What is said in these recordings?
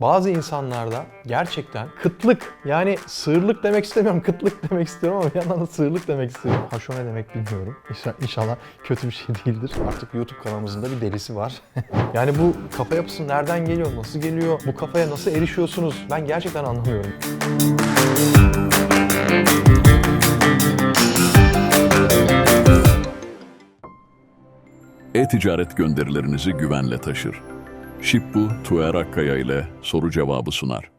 Bazı insanlarda gerçekten kıtlık yani sığırlık demek istemiyorum kıtlık demek istiyorum ama bir yandan da sığırlık demek istiyorum. Ha şu ne demek bilmiyorum. İnşallah kötü bir şey değildir. Artık YouTube kanalımızın da bir delisi var. yani bu kafa yapısı nereden geliyor, nasıl geliyor, bu kafaya nasıl erişiyorsunuz ben gerçekten anlamıyorum. E-ticaret gönderilerinizi güvenle taşır. Shipbu, Tuğer Akkaya ile soru cevabı sunar.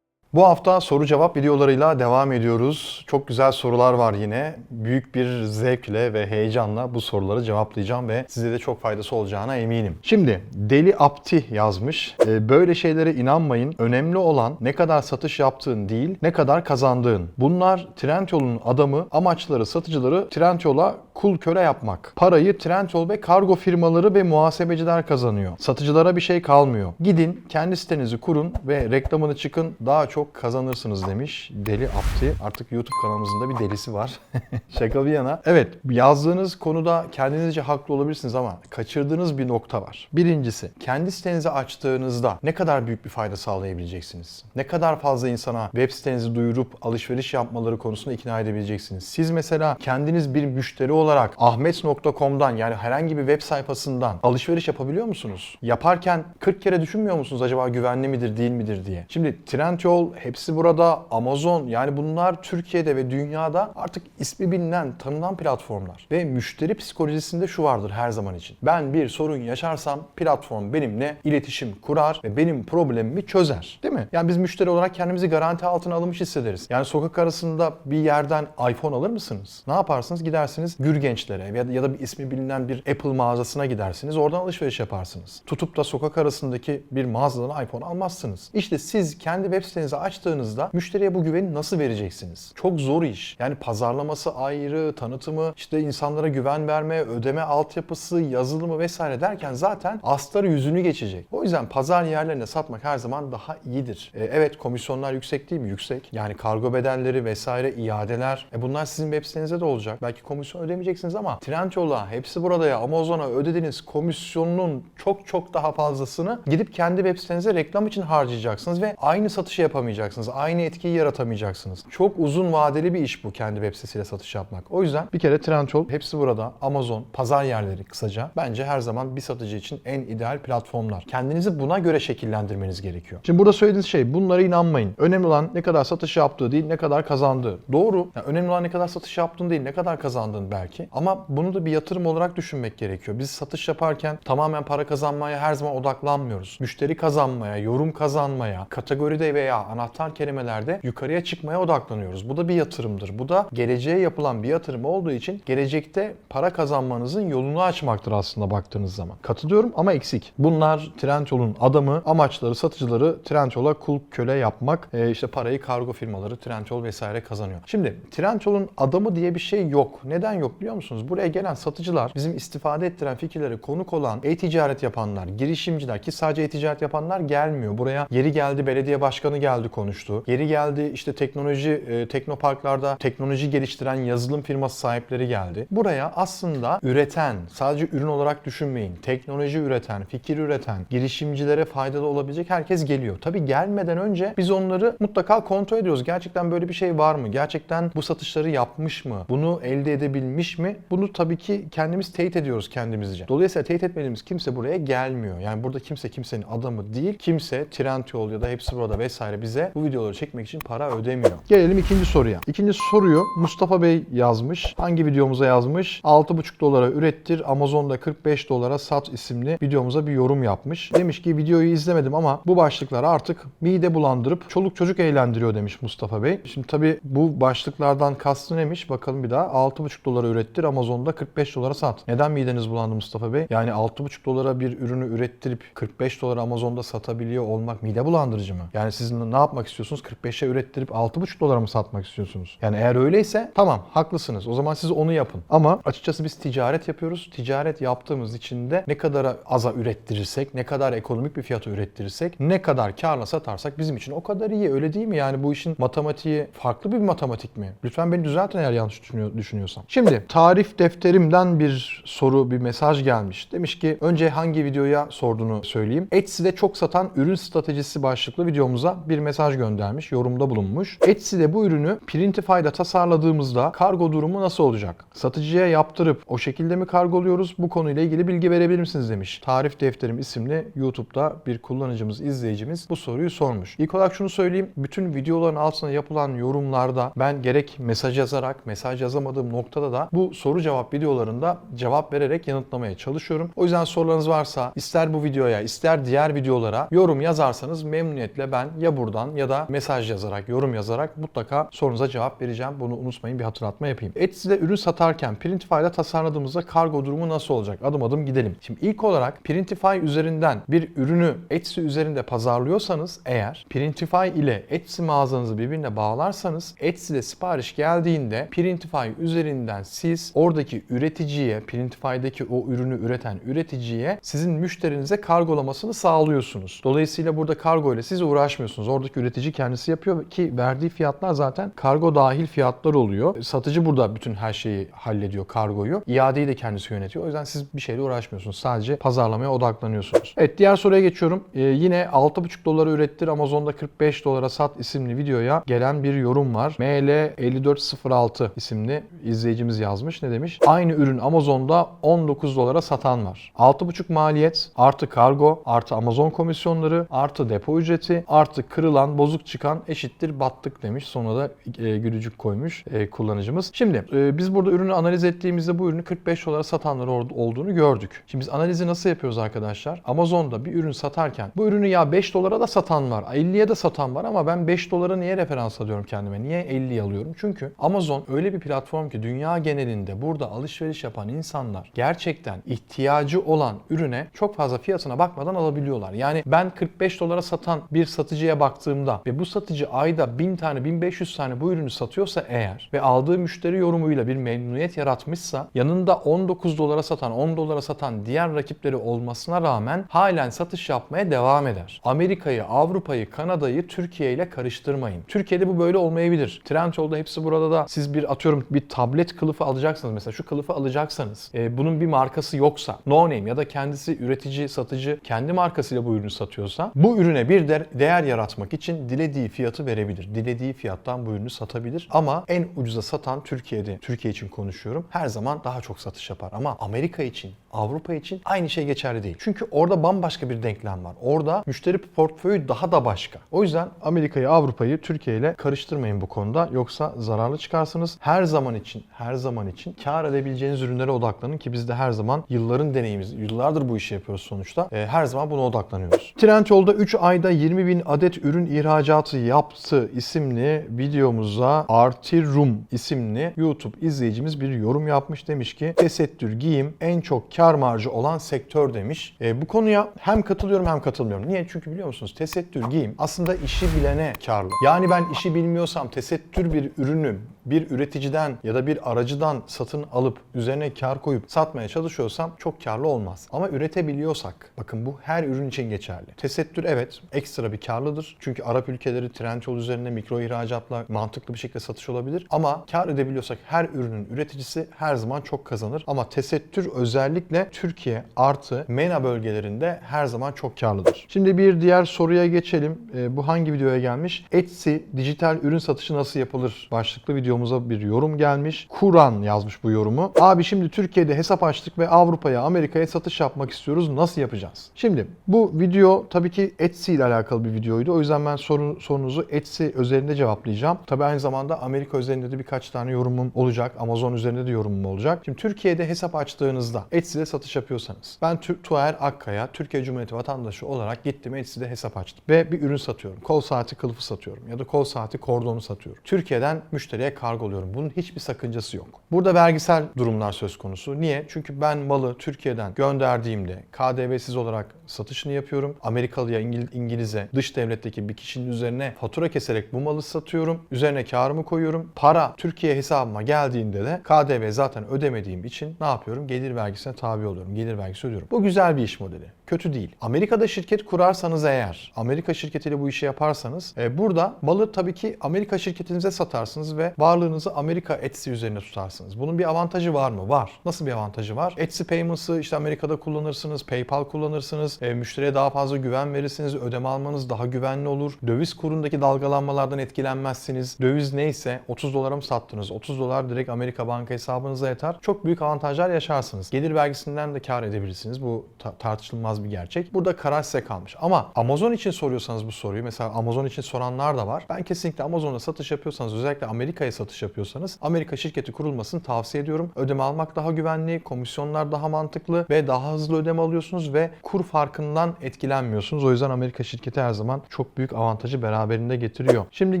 Bu hafta soru cevap videolarıyla devam ediyoruz. Çok güzel sorular var yine. Büyük bir zevkle ve heyecanla bu soruları cevaplayacağım ve size de çok faydası olacağına eminim. Şimdi Deli Apti yazmış. Ee, Böyle şeylere inanmayın. Önemli olan ne kadar satış yaptığın değil, ne kadar kazandığın. Bunlar Trendyol'un adamı, amaçları satıcıları Trendyol'a kul köle yapmak. Parayı Trendyol ve kargo firmaları ve muhasebeciler kazanıyor. Satıcılara bir şey kalmıyor. Gidin kendi sitenizi kurun ve reklamını çıkın daha çok kazanırsınız demiş Deli Apti. Artık YouTube kanalımızın da bir delisi var. Şaka bir yana. Evet yazdığınız konuda kendinizce haklı olabilirsiniz ama kaçırdığınız bir nokta var. Birincisi kendi sitenizi açtığınızda ne kadar büyük bir fayda sağlayabileceksiniz? Ne kadar fazla insana web sitenizi duyurup alışveriş yapmaları konusunda ikna edebileceksiniz? Siz mesela kendiniz bir müşteri olarak ahmet.com'dan yani herhangi bir web sayfasından alışveriş yapabiliyor musunuz? Yaparken 40 kere düşünmüyor musunuz acaba güvenli midir değil midir diye? Şimdi Trendyol, hepsi burada, Amazon yani bunlar Türkiye'de ve dünyada artık ismi bilinen, tanınan platformlar. Ve müşteri psikolojisinde şu vardır her zaman için. Ben bir sorun yaşarsam platform benimle iletişim kurar ve benim problemimi çözer. Değil mi? Yani biz müşteri olarak kendimizi garanti altına alınmış hissederiz. Yani sokak arasında bir yerden iPhone alır mısınız? Ne yaparsınız? Gidersiniz Gürgençlere ya da, ya da bir ismi bilinen bir Apple mağazasına gidersiniz. Oradan alışveriş yaparsınız. Tutup da sokak arasındaki bir mağazadan iPhone almazsınız. İşte siz kendi web sitenizi açtığınızda müşteriye bu güveni nasıl vereceksiniz? Çok zor iş. Yani pazarlaması ayrı, tanıtımı, işte insanlara güven verme, ödeme altyapısı, yazılımı vesaire derken zaten astarı yüzünü geçecek. O yüzden pazar yerlerine satmak her zaman daha iyidir. E, evet komisyonlar yüksek değil mi? Yüksek. Yani kargo bedelleri vesaire, iadeler. E, bunlar sizin web sitenizde de olacak. Belki komisyon ödemeyeceksiniz ama Trendyol'a, hepsi burada ya Amazon'a ödediğiniz komisyonun çok çok daha fazlasını gidip kendi web sitenize reklam için harcayacaksınız ve aynı satışı yapamayacaksınız. Aynı etkiyi yaratamayacaksınız. Çok uzun vadeli bir iş bu kendi web sitesiyle satış yapmak. O yüzden bir kere Trendyol hepsi burada. Amazon, pazar yerleri kısaca. Bence her zaman bir satıcı için en ideal platformlar. Kendinizi buna göre şekillendirmeniz gerekiyor. Şimdi burada söylediğiniz şey bunlara inanmayın. Önemli olan ne kadar satış yaptığı değil ne kadar kazandığı. Doğru. Yani önemli olan ne kadar satış yaptığın değil ne kadar kazandığın belki. Ama bunu da bir yatırım olarak düşünmek gerekiyor. Biz satış yaparken tamamen para kazanmaya her zaman odaklanmıyoruz. Müşteri kazanmaya, yorum kazanmaya, kategoride veya anahtar kelimelerde yukarıya çıkmaya odaklanıyoruz. Bu da bir yatırımdır. Bu da geleceğe yapılan bir yatırım olduğu için gelecekte para kazanmanızın yolunu açmaktır aslında baktığınız zaman. Katılıyorum ama eksik. Bunlar Trendyol'un adamı, amaçları, satıcıları Trendyol'a kul köle yapmak. E, işte parayı kargo firmaları Trendyol vesaire kazanıyor. Şimdi Trendyol'un adamı diye bir şey yok. Neden yok biliyor musunuz? Buraya gelen satıcılar bizim istifade ettiren fikirlere konuk olan e-ticaret yapanlar, girişimciler ki sadece e-ticaret yapanlar gelmiyor. Buraya yeri geldi belediye başkanı geldi konuştu. Yeri geldi işte teknoloji e, teknoparklarda teknoloji geliştiren yazılım firması sahipleri geldi. Buraya aslında üreten, sadece ürün olarak düşünmeyin. Teknoloji üreten, fikir üreten, girişimcilere faydalı olabilecek herkes geliyor. Tabii gelmeden önce biz onları mutlaka kontrol ediyoruz. Gerçekten böyle bir şey var mı? Gerçekten bu satışları yapmış mı? Bunu elde edebilmiş mi? Bunu tabii ki kendimiz teyit ediyoruz kendimizce. Dolayısıyla teyit etmediğimiz kimse buraya gelmiyor. Yani burada kimse kimsenin adamı değil. Kimse Trendyol ya da hepsi burada vesaire bize bu videoları çekmek için para ödemiyor. Gelelim ikinci soruya. İkinci soruyu Mustafa Bey yazmış. Hangi videomuza yazmış? 6,5 dolara ürettir, Amazon'da 45 dolara sat isimli videomuza bir yorum yapmış. Demiş ki videoyu izlemedim ama bu başlıklar artık mide bulandırıp çoluk çocuk eğlendiriyor demiş Mustafa Bey. Şimdi tabii bu başlıklardan kastı neymiş? Bakalım bir daha. 6,5 dolara ürettir, Amazon'da 45 dolara sat. Neden mideniz bulandı Mustafa Bey? Yani 6,5 dolara bir ürünü ürettirip 45 dolara Amazon'da satabiliyor olmak mide bulandırıcı mı? Yani siz ne yapmak istiyorsunuz? 45'e ürettirip 6,5 dolara mı satmak istiyorsunuz? Yani eğer öyleyse tamam haklısınız. O zaman siz onu yapın. Ama açıkçası biz ticaret yapıyoruz. Ticaret yaptığımız için de ne kadar aza ürettirirsek, ne kadar ekonomik bir fiyata ürettirirsek, ne kadar karla satarsak bizim için o kadar iyi. Öyle değil mi? Yani bu işin matematiği farklı bir matematik mi? Lütfen beni düzeltin eğer yanlış düşünüyor, düşünüyorsam. Şimdi tarif defterimden bir soru, bir mesaj gelmiş. Demiş ki önce hangi videoya sorduğunu söyleyeyim. Etsy'de çok satan ürün stratejisi başlıklı videomuza bir mesaj göndermiş, yorumda bulunmuş. Etsy'de bu ürünü Printify'da tasarladığımızda kargo durumu nasıl olacak? Satıcıya yaptırıp o şekilde mi kargoluyoruz? Bu konuyla ilgili bilgi verebilir misiniz demiş. Tarif Defterim isimli YouTube'da bir kullanıcımız, izleyicimiz bu soruyu sormuş. İlk olarak şunu söyleyeyim. Bütün videoların altına yapılan yorumlarda ben gerek mesaj yazarak, mesaj yazamadığım noktada da bu soru cevap videolarında cevap vererek yanıtlamaya çalışıyorum. O yüzden sorularınız varsa ister bu videoya ister diğer videolara yorum yazarsanız memnuniyetle ben ya buradan ya da mesaj yazarak, yorum yazarak mutlaka sorunuza cevap vereceğim. Bunu unutmayın bir hatırlatma yapayım. Etsy'de ürün satarken Printify'da tasarladığımızda kargo durumu nasıl olacak? Adım adım gidelim. Şimdi ilk olarak Printify üzerinden bir ürünü Etsy üzerinde pazarlıyorsanız eğer Printify ile Etsy mağazanızı birbirine bağlarsanız Etsy'de sipariş geldiğinde Printify üzerinden siz oradaki üreticiye, Printify'daki o ürünü üreten üreticiye sizin müşterinize kargolamasını sağlıyorsunuz. Dolayısıyla burada kargo ile siz uğraşmıyorsunuz. Oradaki üretici kendisi yapıyor ki verdiği fiyatlar zaten kargo dahil fiyatlar oluyor. Satıcı burada bütün her şeyi hallediyor kargoyu. İadeyi de kendisi yönetiyor. O yüzden siz bir şeyle uğraşmıyorsunuz. Sadece pazarlamaya odaklanıyorsunuz. Evet diğer soruya geçiyorum. Ee, yine 6,5 dolara ürettir Amazon'da 45 dolara sat isimli videoya gelen bir yorum var. ML5406 isimli izleyicimiz yazmış. Ne demiş? Aynı ürün Amazon'da 19 dolara satan var. 6,5 maliyet artı kargo artı Amazon komisyonları artı depo ücreti artı kırılan bozuk çıkan eşittir battık demiş. Sonra da e, gülücük koymuş e, kullanıcımız. Şimdi e, biz burada ürünü analiz ettiğimizde bu ürünü 45 dolara satanlar olduğunu gördük. Şimdi biz analizi nasıl yapıyoruz arkadaşlar? Amazon'da bir ürün satarken bu ürünü ya 5 dolara da satan var, 50'ye de satan var ama ben 5 dolara niye referans alıyorum kendime? Niye 50 alıyorum? Çünkü Amazon öyle bir platform ki dünya genelinde burada alışveriş yapan insanlar gerçekten ihtiyacı olan ürüne çok fazla fiyatına bakmadan alabiliyorlar. Yani ben 45 dolara satan bir satıcıya baktığımda ve bu satıcı ayda 1000 tane 1500 tane bu ürünü satıyorsa eğer ve aldığı müşteri yorumuyla bir memnuniyet yaratmışsa yanında 19 dolara satan 10 dolara satan diğer rakipleri olmasına rağmen halen satış yapmaya devam eder. Amerika'yı, Avrupa'yı, Kanada'yı Türkiye ile karıştırmayın. Türkiye'de bu böyle olmayabilir. Trendyol'da hepsi burada da siz bir atıyorum bir tablet kılıfı alacaksınız mesela şu kılıfı alacaksanız e, bunun bir markası yoksa no name ya da kendisi üretici, satıcı kendi markasıyla bu ürünü satıyorsa bu ürüne bir de- değer yaratmak için dilediği fiyatı verebilir. Dilediği fiyattan bu ürünü satabilir ama en ucuza satan Türkiye'de, Türkiye için konuşuyorum. Her zaman daha çok satış yapar ama Amerika için, Avrupa için aynı şey geçerli değil. Çünkü orada bambaşka bir denklem var. Orada müşteri portföyü daha da başka. O yüzden Amerika'yı, Avrupa'yı Türkiye ile karıştırmayın bu konuda. Yoksa zararlı çıkarsınız. Her zaman için, her zaman için kar edebileceğiniz ürünlere odaklanın ki biz de her zaman yılların deneyimiz, yıllardır bu işi yapıyoruz sonuçta. Ee, her zaman buna odaklanıyoruz. Trendyol'da 3 ayda 20 bin adet ürün ihracatı yaptı isimli videomuza Artirum isimli YouTube izleyicimiz bir yorum yapmış. Demiş ki tesettür giyim en çok kar marjı olan sektör demiş. Ee, bu konuya hem katılıyorum hem katılmıyorum. Niye? Çünkü biliyor musunuz tesettür giyim aslında işi bilene karlı. Yani ben işi bilmiyorsam tesettür bir ürünü bir üreticiden ya da bir aracıdan satın alıp üzerine kar koyup satmaya çalışıyorsam çok karlı olmaz. Ama üretebiliyorsak, bakın bu her ürün için geçerli. Tesettür evet ekstra bir karlıdır. Çünkü Arap ülkeleri Trendyol üzerine mikro ihracatla mantıklı bir şekilde satış olabilir. Ama kar edebiliyorsak her ürünün üreticisi her zaman çok kazanır. Ama tesettür özellikle Türkiye artı MENA bölgelerinde her zaman çok karlıdır. Şimdi bir diğer soruya geçelim. Ee, bu hangi videoya gelmiş? Etsy dijital ürün satışı nasıl yapılır başlıklı videomuza bir yorum gelmiş. Kuran yazmış bu yorumu. Abi şimdi Türkiye'de hesap açtık ve Avrupa'ya, Amerika'ya satış yapmak istiyoruz. Nasıl yapacağız? Şimdi bu video tabii ki Etsy ile alakalı bir videoydu. O yüzden ben soru, sorunuzu Etsy üzerinde cevaplayacağım. Tabii aynı zamanda Amerika üzerinde de birkaç tane yorumum olacak. Amazon üzerinde de yorumum olacak. Şimdi Türkiye'de hesap açtığınızda Etsy'de satış yapıyorsanız ben Tuğer Akkaya, Türkiye Cumhuriyeti vatandaşı olarak gittim Etsy'de hesap açtım. Ve bir ürün satıyorum. Kol saati kılıfı satıyorum ya da kol saati kordonu satıyorum. Türkiye'den müşteriye kargoluyorum. Bunun hiçbir sakıncası yok. Burada vergisel durumlar söz konusu. Niye? Çünkü ben malı Türkiye'den gönderdiğimde KDV'siz olarak satışını yapıyorum. Amerikalıya, İngil- İngiliz'e, dış devletteki bir kişinin üzerine fatura keserek bu malı satıyorum. Üzerine karımı koyuyorum. Para Türkiye hesabıma geldiğinde de KDV zaten ödemediğim için ne yapıyorum? Gelir vergisine tabi oluyorum. Gelir vergisi ödüyorum. Bu güzel bir iş modeli. Kötü değil. Amerika'da şirket kurarsanız eğer, Amerika şirketiyle bu işi yaparsanız e, burada malı tabii ki Amerika şirketinize satarsınız ve varlığınızı Amerika Etsy üzerine tutarsınız. Bunun bir avantajı var mı? Var. Nasıl bir avantajı var? Etsy Payments'ı işte Amerika'da kullanırsınız, PayPal kullanırsınız, e, müşteriye daha fazla güven verirsiniz, ödeme almanız daha güvenli olur. Döviz kurundaki dalgalanmalardan etkilenmezsiniz. Döviz neyse 30 dolara mı sattınız? 30 dolar direkt Amerika banka hesabınıza yatar. Çok büyük avantajlar yaşarsınız. Gelir vergisinden de kar edebilirsiniz. Bu ta- tartışılmaz bir gerçek. Burada karar size kalmış. Ama Amazon için soruyorsanız bu soruyu, mesela Amazon için soranlar da var. Ben kesinlikle Amazon'a satış yapıyorsanız, özellikle Amerika'ya satış yapıyorsanız Amerika şirketi kurulmasını tavsiye ediyorum. Ödeme almak daha güvenli, komisyonlar daha mantıklı ve daha hızlı ödeme alıyorsunuz ve kur farkından etkilenmiyorsunuz. O yüzden Amerika şirketi her zaman çok büyük avantajı beraberinde getiriyor. Şimdi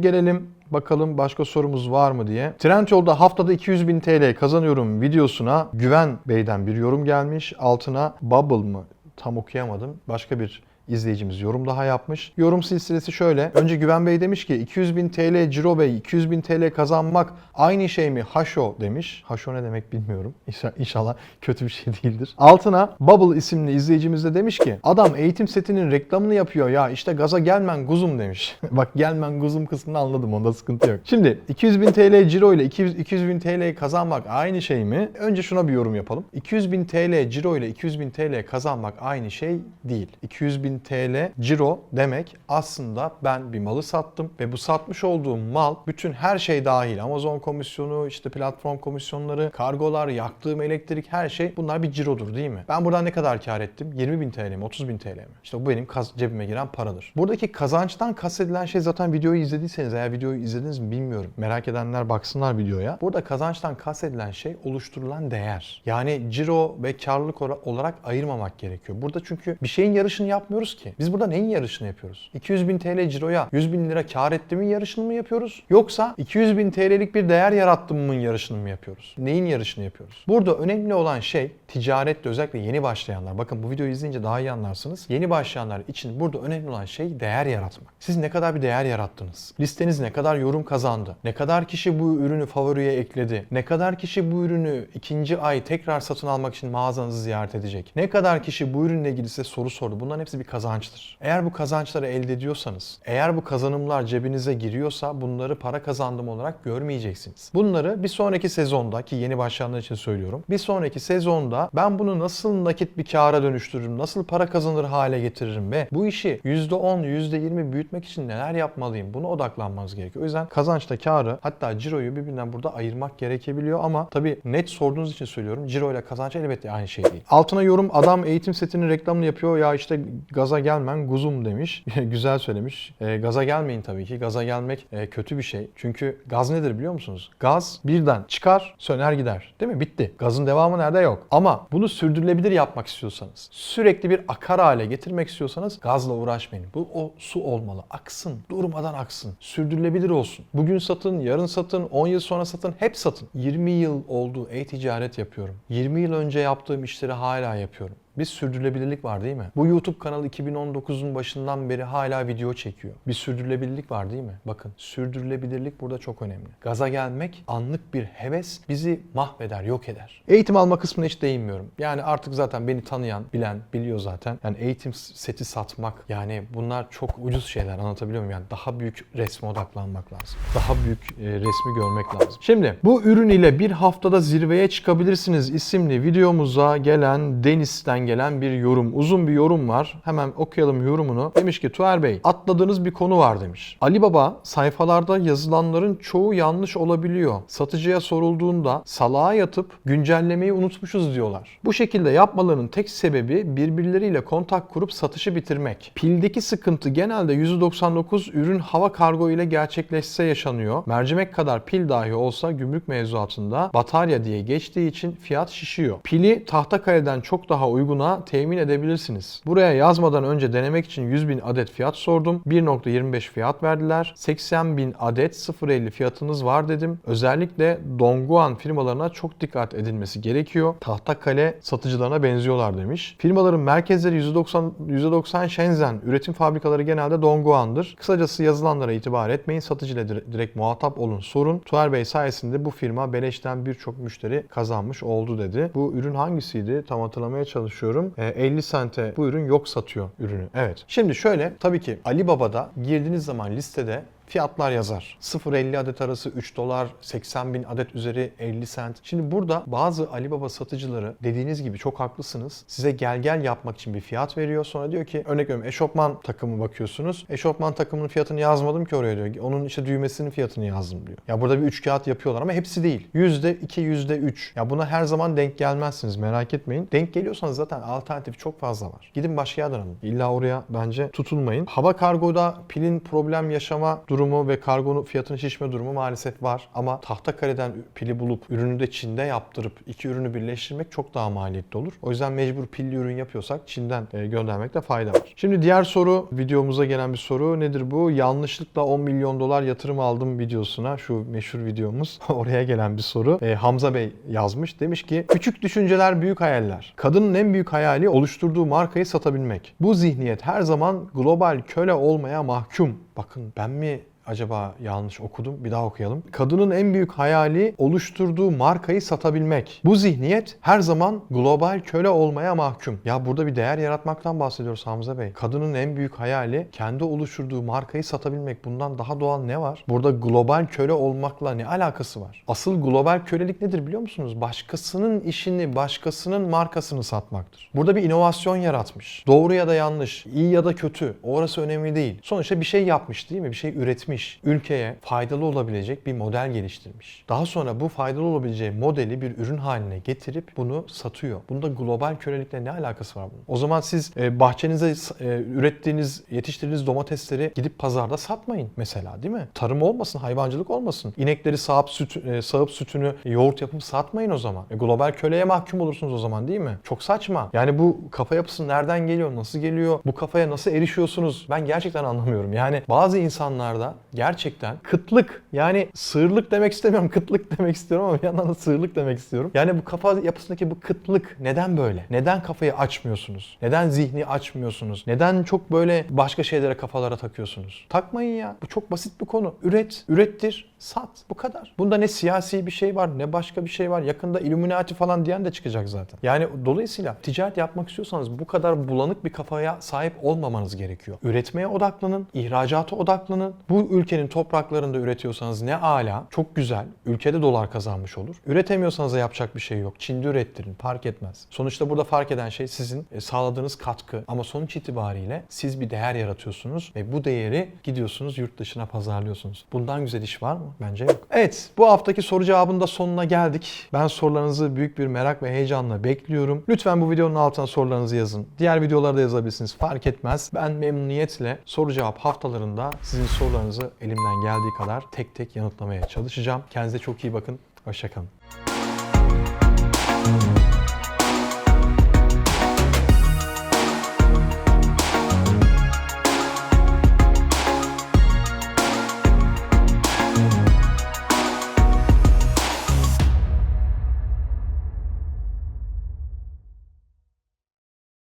gelelim Bakalım başka sorumuz var mı diye. Trendyol'da haftada 200 bin TL kazanıyorum videosuna Güven Bey'den bir yorum gelmiş. Altına Bubble mı? Tam okuyamadım. Başka bir izleyicimiz yorum daha yapmış. Yorum silsilesi şöyle. Önce Güven Bey demiş ki 200 bin TL Ciro Bey 200 bin TL kazanmak aynı şey mi? Haşo demiş. Haşo ne demek bilmiyorum. İnşa- İnşallah kötü bir şey değildir. Altına Bubble isimli izleyicimiz de demiş ki adam eğitim setinin reklamını yapıyor ya işte gaza gelmen guzum demiş. Bak gelmen guzum kısmını anladım onda sıkıntı yok. Şimdi 200 bin TL Ciro ile 200, 200 bin TL kazanmak aynı şey mi? Önce şuna bir yorum yapalım. 200 bin TL Ciro ile 200 bin TL kazanmak aynı şey değil. 200 bin TL ciro demek aslında ben bir malı sattım ve bu satmış olduğum mal bütün her şey dahil. Amazon komisyonu, işte platform komisyonları, kargolar, yaktığım elektrik her şey bunlar bir cirodur değil mi? Ben buradan ne kadar kar ettim? 20 bin TL mi? 30 bin TL mi? İşte bu benim cebime giren paradır. Buradaki kazançtan kastedilen şey zaten videoyu izlediyseniz eğer videoyu izlediniz mi bilmiyorum. Merak edenler baksınlar videoya. Burada kazançtan kastedilen şey oluşturulan değer. Yani ciro ve karlılık olarak ayırmamak gerekiyor. Burada çünkü bir şeyin yarışını yapmıyoruz ki. Biz burada neyin yarışını yapıyoruz? 200 bin TL ciroya 100 bin lira kar ettiğimin yarışını mı yapıyoruz? Yoksa 200 bin TL'lik bir değer yarattığımın yarışını mı yapıyoruz? Neyin yarışını yapıyoruz? Burada önemli olan şey ticarette özellikle yeni başlayanlar. Bakın bu videoyu izleyince daha iyi anlarsınız. Yeni başlayanlar için burada önemli olan şey değer yaratmak. Siz ne kadar bir değer yarattınız? Listeniz ne kadar yorum kazandı? Ne kadar kişi bu ürünü favoriye ekledi? Ne kadar kişi bu ürünü ikinci ay tekrar satın almak için mağazanızı ziyaret edecek? Ne kadar kişi bu ürünle ilgili size soru sordu? Bunların hepsi bir kazançtır. Eğer bu kazançları elde ediyorsanız, eğer bu kazanımlar cebinize giriyorsa bunları para kazandım olarak görmeyeceksiniz. Bunları bir sonraki sezonda ki yeni başlayanlar için söylüyorum. Bir sonraki sezonda ben bunu nasıl nakit bir kâra dönüştürürüm, nasıl para kazanır hale getiririm ve bu işi %10, %20 büyütmek için neler yapmalıyım? Buna odaklanmanız gerekiyor. O yüzden kazançta karı hatta ciroyu birbirinden burada ayırmak gerekebiliyor ama tabii net sorduğunuz için söylüyorum. Ciro ile kazanç elbette aynı şey değil. Altına yorum adam eğitim setinin reklamını yapıyor ya işte gaza gelmen guzum demiş. Güzel söylemiş. E, gaza gelmeyin tabii ki. Gaza gelmek e, kötü bir şey. Çünkü gaz nedir biliyor musunuz? Gaz birden çıkar söner gider. Değil mi? Bitti. Gazın devamı nerede yok. Ama bunu sürdürülebilir yapmak istiyorsanız, sürekli bir akar hale getirmek istiyorsanız gazla uğraşmayın. Bu o su olmalı. Aksın. Durmadan aksın. Sürdürülebilir olsun. Bugün satın, yarın satın, 10 yıl sonra satın, hep satın. 20 yıl oldu e-ticaret yapıyorum. 20 yıl önce yaptığım işleri hala yapıyorum. Bir sürdürülebilirlik var değil mi? Bu YouTube kanalı 2019'un başından beri hala video çekiyor. Bir sürdürülebilirlik var değil mi? Bakın sürdürülebilirlik burada çok önemli. Gaza gelmek anlık bir heves bizi mahveder, yok eder. Eğitim alma kısmına hiç değinmiyorum. Yani artık zaten beni tanıyan, bilen biliyor zaten. Yani eğitim seti satmak yani bunlar çok ucuz şeyler anlatabiliyor muyum? Yani daha büyük resme odaklanmak lazım. Daha büyük e, resmi görmek lazım. Şimdi bu ürün ile bir haftada zirveye çıkabilirsiniz isimli videomuza gelen Deniz'den gelen bir yorum. Uzun bir yorum var. Hemen okuyalım yorumunu. Demiş ki Tuğer Bey atladığınız bir konu var demiş. Ali Baba sayfalarda yazılanların çoğu yanlış olabiliyor. Satıcıya sorulduğunda salağa yatıp güncellemeyi unutmuşuz diyorlar. Bu şekilde yapmalarının tek sebebi birbirleriyle kontak kurup satışı bitirmek. Pildeki sıkıntı genelde %99 ürün hava kargo ile gerçekleşse yaşanıyor. Mercimek kadar pil dahi olsa gümrük mevzuatında batarya diye geçtiği için fiyat şişiyor. Pili Tahtakale'den çok daha uygun uyguna temin edebilirsiniz. Buraya yazmadan önce denemek için 100 bin adet fiyat sordum. 1.25 fiyat verdiler. 80 bin adet 0.50 fiyatınız var dedim. Özellikle Dongguan firmalarına çok dikkat edilmesi gerekiyor. Tahtakale satıcılarına benziyorlar demiş. Firmaların merkezleri %90, %90 Shenzhen. Üretim fabrikaları genelde Dongguan'dır. Kısacası yazılanlara itibar etmeyin. Satıcıyla dire- direkt muhatap olun sorun. Tuğer Bey sayesinde bu firma beleşten birçok müşteri kazanmış oldu dedi. Bu ürün hangisiydi? Tam hatırlamaya çalışıyorum. E, 50 sente bu ürün yok satıyor ürünü. Evet. Şimdi şöyle tabii ki Alibaba'da girdiğiniz zaman listede fiyatlar yazar. 0.50 adet arası 3 dolar, 80 bin adet üzeri 50 sent. Şimdi burada bazı Alibaba satıcıları dediğiniz gibi çok haklısınız. Size gel gel yapmak için bir fiyat veriyor. Sonra diyor ki örnek veriyorum eşofman takımı bakıyorsunuz. Eşofman takımının fiyatını yazmadım ki oraya diyor. Onun işte düğmesinin fiyatını yazdım diyor. Ya burada bir üç kağıt yapıyorlar ama hepsi değil. %2, %3. Ya buna her zaman denk gelmezsiniz merak etmeyin. Denk geliyorsanız zaten alternatif çok fazla var. Gidin başka yerden alın. İlla oraya bence tutulmayın. Hava kargoda pilin problem yaşama durumu ve kargonun fiyatının şişme durumu maalesef var. Ama Tahtakale'den pili bulup ürünü de Çin'de yaptırıp iki ürünü birleştirmek çok daha maliyetli olur. O yüzden mecbur pilli ürün yapıyorsak Çin'den e, göndermekte fayda var. Şimdi diğer soru videomuza gelen bir soru nedir bu? Yanlışlıkla 10 milyon dolar yatırım aldım videosuna şu meşhur videomuz oraya gelen bir soru. E, Hamza Bey yazmış. Demiş ki küçük düşünceler büyük hayaller. Kadının en büyük hayali oluşturduğu markayı satabilmek. Bu zihniyet her zaman global köle olmaya mahkum. Bakın ben mi acaba yanlış okudum? Bir daha okuyalım. Kadının en büyük hayali oluşturduğu markayı satabilmek. Bu zihniyet her zaman global köle olmaya mahkum. Ya burada bir değer yaratmaktan bahsediyoruz Hamza Bey. Kadının en büyük hayali kendi oluşturduğu markayı satabilmek. Bundan daha doğal ne var? Burada global köle olmakla ne alakası var? Asıl global kölelik nedir biliyor musunuz? Başkasının işini, başkasının markasını satmaktır. Burada bir inovasyon yaratmış. Doğru ya da yanlış, iyi ya da kötü. Orası önemli değil. Sonuçta bir şey yapmış değil mi? Bir şey üretmiş. Ülkeye faydalı olabilecek bir model geliştirmiş. Daha sonra bu faydalı olabileceği modeli bir ürün haline getirip bunu satıyor. Bunda global kölelikle ne alakası var bunun? O zaman siz e, bahçenize e, ürettiğiniz, yetiştirdiğiniz domatesleri gidip pazarda satmayın mesela değil mi? Tarım olmasın, hayvancılık olmasın. İnekleri sağıp, süt, e, sağıp sütünü yoğurt yapıp satmayın o zaman. E, global köleye mahkum olursunuz o zaman değil mi? Çok saçma. Yani bu kafa yapısı nereden geliyor, nasıl geliyor? Bu kafaya nasıl erişiyorsunuz? Ben gerçekten anlamıyorum. Yani bazı insanlarda gerçekten kıtlık yani sığırlık demek istemiyorum kıtlık demek istiyorum ama bir yandan da sığırlık demek istiyorum. Yani bu kafa yapısındaki bu kıtlık neden böyle? Neden kafayı açmıyorsunuz? Neden zihni açmıyorsunuz? Neden çok böyle başka şeylere kafalara takıyorsunuz? Takmayın ya. Bu çok basit bir konu. Üret, ürettir, sat. Bu kadar. Bunda ne siyasi bir şey var ne başka bir şey var. Yakında Illuminati falan diyen de çıkacak zaten. Yani dolayısıyla ticaret yapmak istiyorsanız bu kadar bulanık bir kafaya sahip olmamanız gerekiyor. Üretmeye odaklanın, ihracata odaklanın. Bu ülkenin topraklarında üretiyorsanız ne ala, çok güzel. Ülkede dolar kazanmış olur. Üretemiyorsanız da yapacak bir şey yok. Çin'de ürettirin, fark etmez. Sonuçta burada fark eden şey sizin e, sağladığınız katkı. Ama sonuç itibariyle siz bir değer yaratıyorsunuz ve bu değeri gidiyorsunuz yurt dışına pazarlıyorsunuz. Bundan güzel iş var mı? Bence yok. Evet, bu haftaki soru cevabın da sonuna geldik. Ben sorularınızı büyük bir merak ve heyecanla bekliyorum. Lütfen bu videonun altına sorularınızı yazın. Diğer videolarda yazabilirsiniz. Fark etmez. Ben memnuniyetle soru cevap haftalarında sizin sorularınızı elimden geldiği kadar tek tek yanıtlamaya çalışacağım. Kendinize çok iyi bakın. Hoşçakalın.